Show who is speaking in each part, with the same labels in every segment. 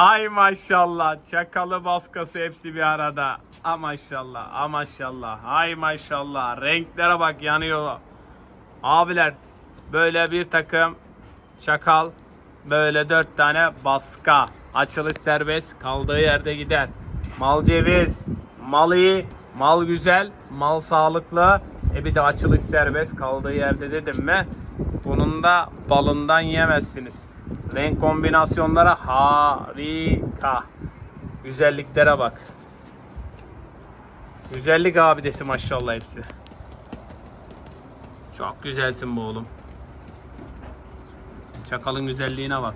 Speaker 1: Ay maşallah. Çakalı baskası hepsi bir arada. A maşallah. A maşallah. Ay maşallah. Renklere bak yanıyor. Abiler böyle bir takım çakal böyle dört tane baska. Açılış serbest kaldığı yerde gider. Mal ceviz, mal iyi, mal güzel, mal sağlıklı. E bir de açılış serbest kaldığı yerde dedim mi bunun da balından yemezsiniz. Renk kombinasyonları harika. Güzelliklere bak. Güzellik abidesi maşallah hepsi. Çok güzelsin bu oğlum. Çakalın güzelliğine bak.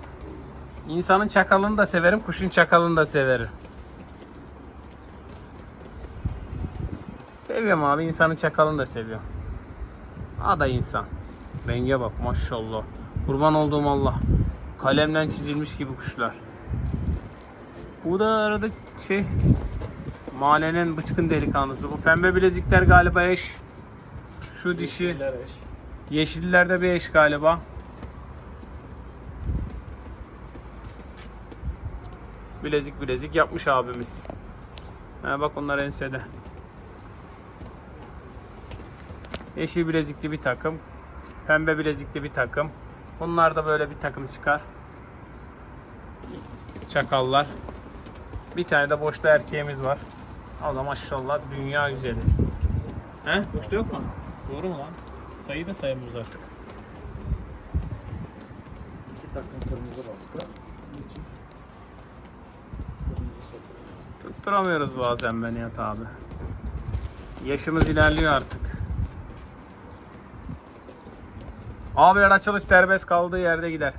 Speaker 1: İnsanın çakalını da severim, kuşun çakalını da severim. Seviyorum abi, insanın çakalını da seviyorum. Ha da insan. Renge bak maşallah. Kurban olduğum Allah. Kalemden çizilmiş gibi kuşlar. Bu da arada şey mahallenin bıçkın delikanlısı. Bu pembe bilezikler galiba eş. Şu dişi. Yeşillerde bir eş galiba. Bilezik bilezik yapmış abimiz. Ha, bak onlar ensede. Yeşil bilezikli bir takım. Pembe bilezikli bir takım. Bunlar da böyle bir takım çıkar. Çakallar. Bir tane de boşta erkeğimiz var. O da maşallah dünya güzeli. He? Boşta yok mu? Doğru mu lan? Sayıyı da sayamıyoruz artık.
Speaker 2: İki takım kırmızı baskı.
Speaker 1: Tutturamıyoruz bazen beni Nihat abi. Yaşımız ilerliyor artık. Abiler açılış serbest kaldığı yerde gider.